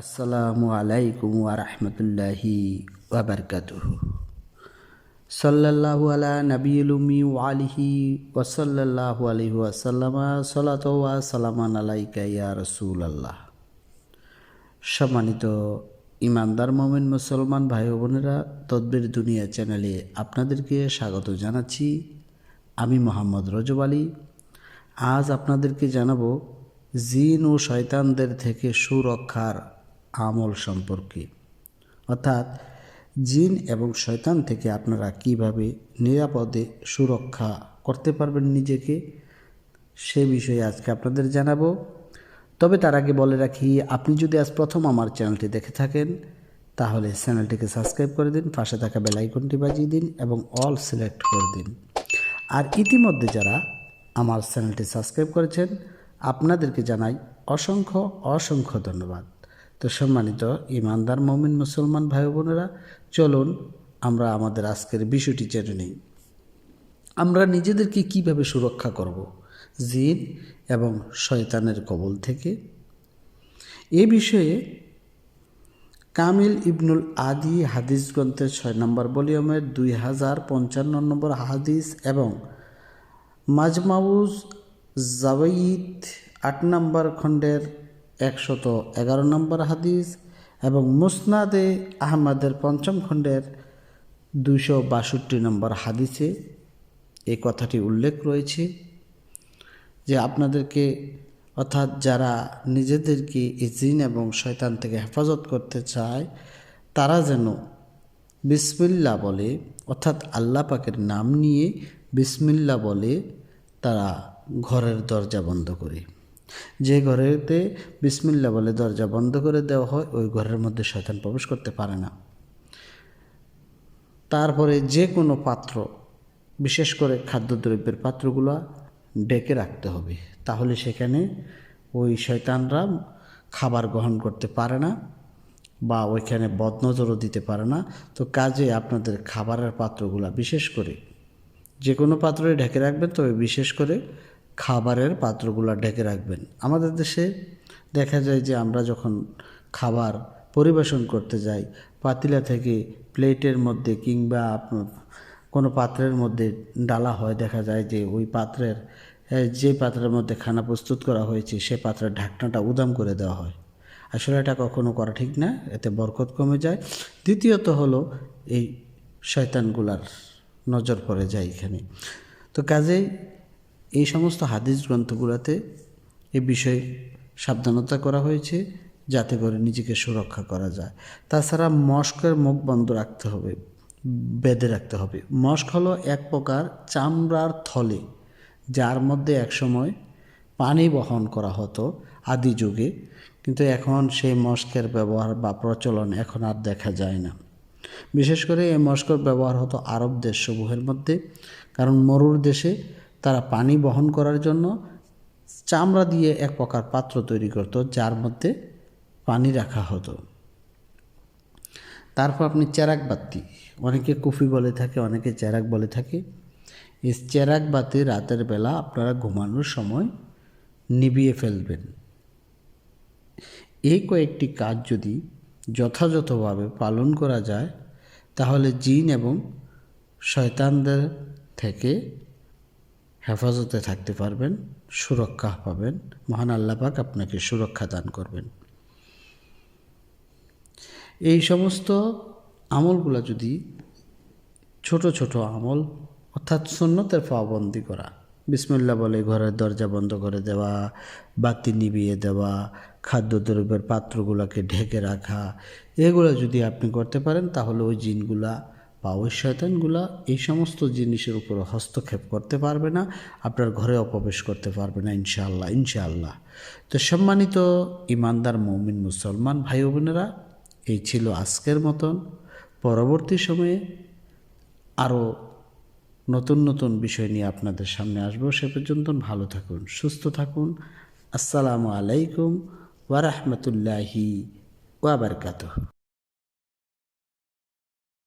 আসসালামু আলাইকুম ওয়া রাহমাতুল্লাহি ওয়া বারাকাতুহু। সাল্লাল্লাহু আলা নবিয়িল উম্মি ওয়া আলিহি ওয়া সাল্লাল্লাহু আলাইহি ওয়া সালামান আলাইকা ইয়া রাসূলুল্লাহ। সম্মানিত ইমানদার মোমেন মুসলমান ভাই বোনেরা, তদ্বির দুনিয়া চ্যানেলে আপনাদেরকে স্বাগত জানাচ্ছি। আমি মোহাম্মদ রজব আলী। আজ আপনাদেরকে জানাব জিন ও শয়তানদের থেকে সুরক্ষার আমল সম্পর্কে। অর্থাৎ জিন এবং শয়তান থেকে আপনারা কীভাবে নিরাপদে সুরক্ষা করতে পারবেন নিজেকে, সে বিষয়ে আজকে আপনাদের জানাব। তবে তার আগে বলে রাখি, আপনি যদি আজ প্রথম আমার চ্যানেলটি দেখে থাকেন, তাহলে চ্যানেলটিকে সাবস্ক্রাইব করে দিন, পাশে থাকা বেল আইকনটি বাজিয়ে দিন এবং অল সিলেক্ট করে দিন। আর ইতিমধ্যে যারা আমার চ্যানেলটি সাবস্ক্রাইব করেছেন, আপনাদেরকে জানাই অসংখ্য অসংখ্য ধন্যবাদ। তো সম্মানিত ইমানদার মমিন মুসলমান ভাই বোনেরা চলুন আমরা আমাদের আজকের বিষয়টি জেনে নিই। আমরা নিজেদেরকে কীভাবে সুরক্ষা করব? জিন এবং শয়তানের কবল থেকে? এ বিষয়ে কামিল ইবনুল আদি হাদিস গ্রন্থের ছয় নম্বর ভলিউমের দুই হাজার পঞ্চান্ন নম্বর হাদিস এবং মাজমাউজ জাওয়িদ আট নম্বর খণ্ডের একশত এগারো নম্বর হাদিস এবং মুসনাদে আহমদের পঞ্চম খণ্ডের দুইশো বাষট্টি নম্বর হাদিসে এই কথাটি উল্লেখ রয়েছে যে আপনাদেরকে, অর্থাৎ যারা নিজেদেরকে এই জিন এবং শয়তান থেকে হেফাজত করতে চায়, তারা যেন বিসমিল্লা বলে, অর্থাৎ আল্লাহ পাকের নাম নিয়ে বিসমিল্লা বলে তারা ঘরের দরজা বন্ধ করে। যে ঘরেতে বিসমিল্লা বলে দরজা বন্ধ করে দেওয়া হয়, ওই ঘরের মধ্যে শয়তান প্রবেশ করতে পারে না। তারপরে যে কোনো পাত্র, বিশেষ করে খাদ্যদ্রব্যের পাত্রগুলো ডেকে রাখতে হবে। তাহলে সেখানে ওই শয়তানরা খাবার গ্রহণ করতে পারে না বা ওইখানে বদনজরও দিতে পারে না। তো কাজে আপনাদের খাবারের পাত্রগুলা বিশেষ করে যে কোনো পাত্রে ঢেকে রাখবেন, তবে বিশেষ করে খাবারের পাত্রগুলো ঢেকে রাখবেন। আমাদের দেশে দেখা যায় যে আমরা যখন খাবার পরিবেশন করতে যাই, পাতিলা থেকে প্লেটের মধ্যে কিংবা কোনো পাত্রের মধ্যে ডালা হয়, দেখা যায় যে ওই পাত্রের যে পাত্রের মধ্যে খানা প্রস্তুত করা হয়েছে, সে পাত্রের ঢাকনাটা উদাম করে দেওয়া হয়। আসলে এটা কখনো করা ঠিক না, এতে বরকত কমে যায়। দ্বিতীয়ত হলো এই শয়তানগুলার নজর পড়ে যায় এখানে। তো কাজেই এই সমস্ত হাদিস গ্রন্থগুলোতে এ বিষয়ে সাবধানতা করা হয়েছে যাতে করে নিজেকে সুরক্ষা করা যায়। তাছাড়া মস্কের মুখ বন্ধ রাখতে হবে, বেঁধে রাখতে হবে। মস্ক হলো এক প্রকার চামড়ার থলে, যার মধ্যে একসময় পানি বহন করা হতো আদি যুগে, কিন্তু এখন সেই মস্কের ব্যবহার বা প্রচলন এখন আর দেখা যায় না। বিশেষ করে এই মস্কর ব্যবহার হতো আরব দেশসমূহের মধ্যে, কারণ মরুর দেশে তারা পানি বহন করার জন্য চামড়া দিয়ে এক প্রকার পাত্র তৈরি করত, যার মধ্যে পানি রাখা হতো। তারপর আপনি চেরাক বাতি, অনেকে কুফি বলে থাকে, অনেকে চেরাক বলে থাকে। এই চেরাক বাতি রাতের বেলা আপনারা ঘুমানোর সময় নিবিয়ে ফেলবেন। এই কয়েকটি কাজ যদি যথাযথভাবে পালন করা যায়, তাহলে জিন এবং শয়তানদের থেকে হেফাজতে থাকতে পারবেন, সুরক্ষা পাবেন, মহান আল্লাপাক আপনাকে সুরক্ষা দান করবেন। এই সমস্ত আমলগুলো যদি ছোট ছোট আমল, অর্থাৎ সুন্নতের পাবন্দি করা, বিসমুল্লাহ বলে ঘরের দরজা বন্ধ করে দেওয়া, বাতি নিবিয়ে দেওয়া খাদ্যদ্রব্যের পাত্রগুলোকে ঢেকে রাখা, এগুলো যদি আপনি করতে পারেন, তাহলে ওই জিনগুলা ওই শয়তানগুলা এই সমস্ত জিনিসের উপর হস্তক্ষেপ করতে পারবে না, আপনার ঘরে অপ্রবেশ করতে পারবে না, ইনশাআল্লাহ ইনশাআল্লাহ। তো সম্মানিত ইমানদার মৌমিন মুসলমান ভাই বোনেরা, এই ছিল আজকের মতন। পরবর্তী সময়ে আরও নতুন নতুন বিষয় নিয়ে আপনাদের সামনে আসব। সে পর্যন্ত ভালো থাকুন, সুস্থ থাকুন। আসসালামু আলাইকুম ওয়ারহমতুল্লাহি ওয়াবারকাত